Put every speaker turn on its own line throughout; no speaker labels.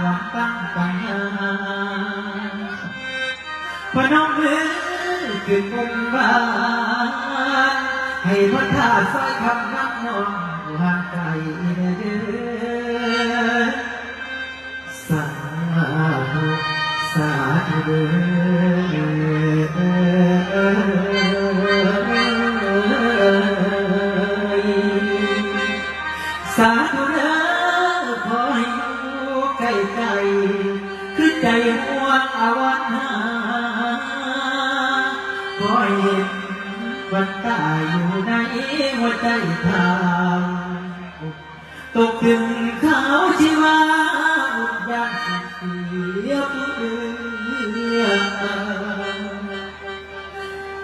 หวังตั้งใจหาพนมมือคือบนบานให้พระธาตุสร้อยคำนักนองห่างไกลสาธุสาธุ ขอให้เห็นวันตายอยู่ในหัวใจทางตกถึงเขาชีวาอุดยันเสียผู้อื่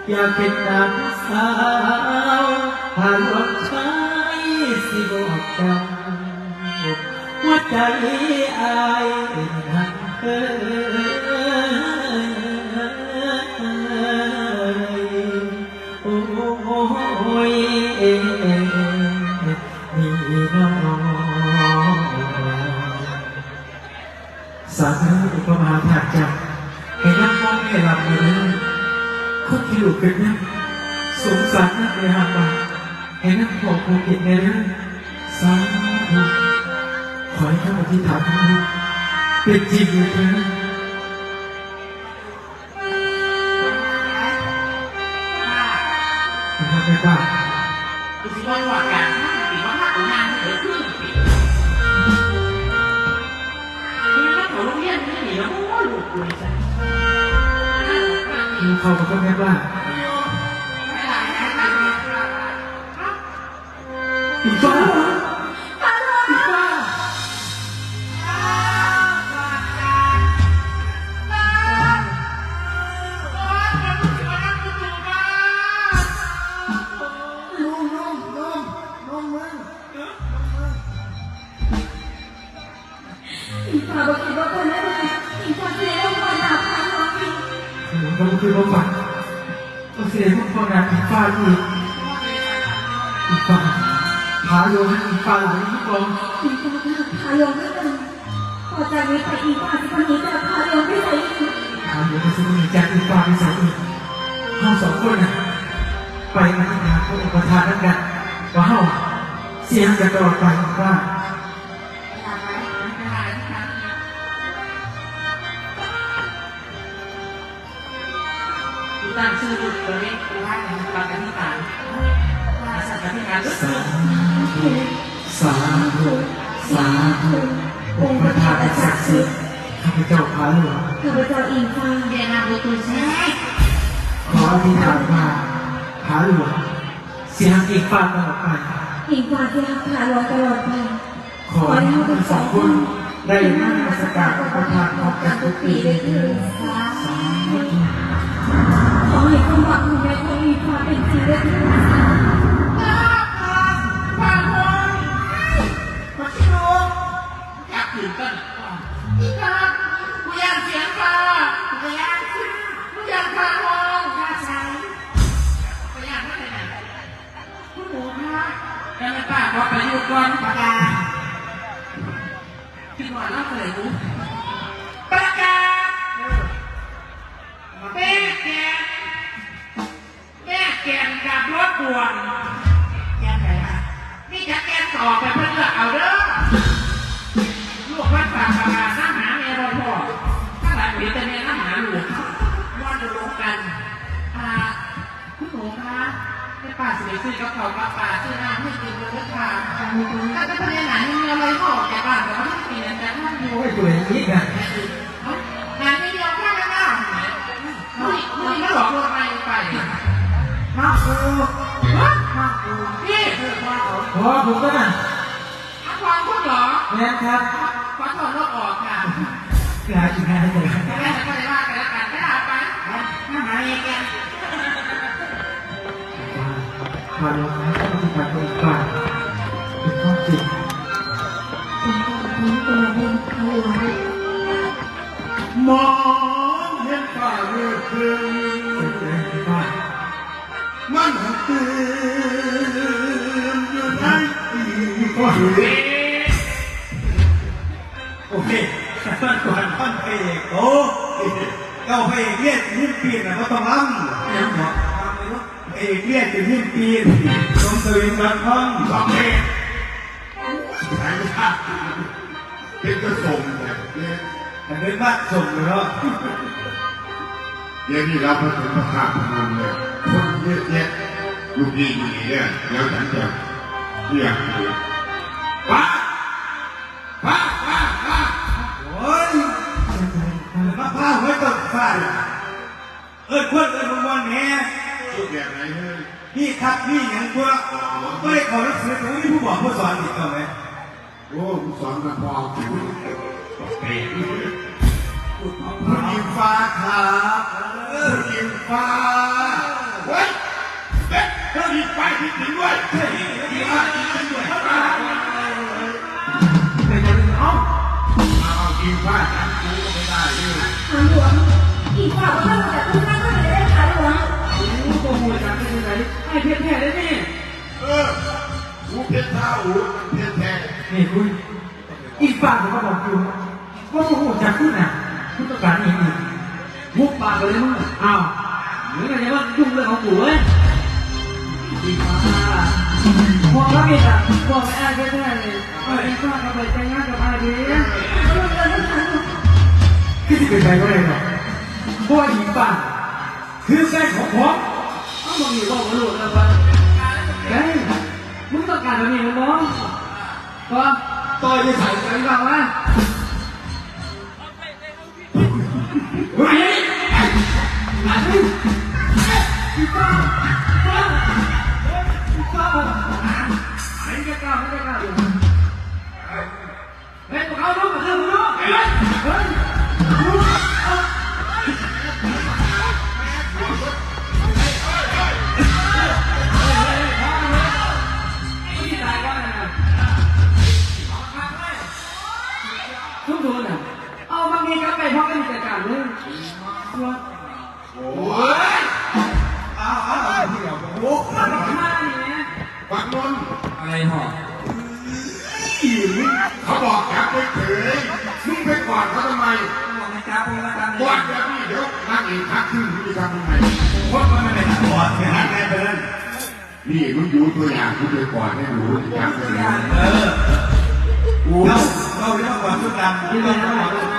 อยากเป็นดาบสาวผ่านรถชายสิบอกกันหัวใจอายนั้นเคย มีน้องสาธุอุปมาถากจักให้นั่งมองให้หลับอยู่นั้นคนที่อยู่เป็นนักสงสารนักเลยหาบาให้นักขอคงผิดในเรื่องสาธุขอให้ข้าพเจ้าทั้งลูกเป็นจริงเถิดนะ แล้
วโอ้ลูกกูนี่จ้ะ
มีเขากับแม่บ้า
คน
งานอีฟ้าอีกอีฟ้าพาโยนให้อีฟ้าหลายที่กอง
อีฟ้าพาโยมไม่เป็นพอจากนี้ไปอีฟ้าจะคนนี้จะพาโยมไปใส่อีก
ถามอยู่ในสมุนจากอีฟ้าไปใส่อีกเราสองคนน่ะไปอธิษฐานพระอุปทานนั่นกันว่าเฮาเสียงจะตลอดไปว่า
กูตั้งชื่อลูกตัวนี้กูว่าใน ปากกันที่ตายว่าสัตว์กันที่งาน
สาธุสาธุสาธุองค์ประธานศักดิ์สิทธิ์ข้าพเจ้าพาหลวง
ข้าพเจ้าอีฟ้า
เรียนนาบุตุใช่
ขออธิษฐานว่าพาหลวงเสียงอีฟ้าตลอดไป
อีฟ้าจะพาโยมตลอดไป
ขอให้ทั้งสองคนได้นั่งนมัสการพระประธานพร้อมกันทุกปี
เลย
เลยย
สาธุขอให้ความหวังของแม่ มีควาเป็นจริงได้เลย
อยากตื่นกันอีกครับกูอยากเสียงฟ้า เขาป่าป่าซื้อน้ำให้กินเลยค่ะถ้าจะเป็นหลานเมียรอยพ่อแกบ้านแต่ว่าไม่มีนนะแต่ท่านอยู่
โอ้ยตัวอย่างนี้กัน
งานไม่เดียวแค่นั้นนะมึงมึงไม่หลอกลวงไปไป
มาโอ้
พี่
ขอผมก็น่ะ
อาความพูดหรอ
แม่ครับ
ขอถอนรถออกค่ะ
กลายเป็นไงเลย
ไม่ได้จะไม่ได้ว่ากันแล้วกันไม่ได้ไปน้ำหาเองแก
พาลงนะปฏิบัติตัวป่าเป็นข้อจริง
นี้ตัวเป็นพาโยม
มองเห็นฝ่าเรือครึง
เสร็จแล้วที่บ้าน
มันหันตื่นอยู่ในปี
ก็โอเค
มันก่อนท่อนพระเอก
โอ้เจ้าพระเอกเรียกยิ้มปีนนะก็ต้องล้ำ
ยังหัว
พระ เอกเรียกจะยิ้มปีนตรงสวิงบันท่องสองเอกใช่ไหมเป็นกระส่งเนี่ยแต่เป็นบ้านส่งเนาะ
เดี๋ยวนี้เราผสมประคาพนันเลยคนเยอะแยะลูกดีอยู่นี่เนี่ยแล้วฉันจะเรียกดู
ป้าป้าป้าป้าโอ้ยมะพร้าวไม่ต้องฟาดเอิ้นคนเอิ้นมันวันแหน่
ลูกแบบไหนเฮ้ย
นี่ครับนี่อย่างพวกไม่ได้ขอหนังสือผมไม่ผู้บอกผู้สอนอีกต่อไหม
โอ้กูสอนมันพอผิวเป๊ะ
ผู้หญิงฟ้าครับผู้หญิงฟ้า
เฮ้ยเด็กเฮ้ยมีไปผิดจริงด้วย
เฮ้ยดีมากดีมากด้วย
ไปจะเป็นเอ้า
เอากินฟ้าจันกูก็ไม่ได้ด้วย
ทางหลวงอีกฝ่าว่าเราจะต้องการก็จะได้
จังเป็นยังไงไอ้เพี้ยนแท้เลยนี่
เออกูเพชรเท้าหูเพชรแท้
นี่คุณอีกฝ่ายผมก็บอกอยู่ว่าโอ้โหจังคุณน่ะคุณต้องการอีกอีกมุกปากเลยมึงอ้าวเหมือนกันยังว่ายุ่งเรื่องของกูเว้ยอีกฝ่าพอแล้วนี่อะบอกไอ้เพี้ยนแท้เลยไอ้ฝ่าเขาไปแต่งงานกับไอ้เพี้ยนคือที่เป็นไปก็ได้หรอกเพราะว่าหญิงป่าคือแฟนของผม เอามึงอยู่บอกว่าหลุดแล้วป่ะเฮ้ยมึงต้องการแบบนี้มึงบองก็ต่อยไปใส่ใจบ้างวะเฮ้ยมาดิอีป้าป้าอีป้าไม่กล้าไม่กล้าอยู่เฮ้ยพวกเขาลูกมาเถอะมึงลูกเฮ้ย กว่า
ชุดดำ
ที่
ที่
เรา
เรา
ต้
ต้
อ
องง
ม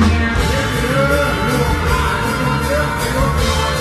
Yeah, yeah, yeah,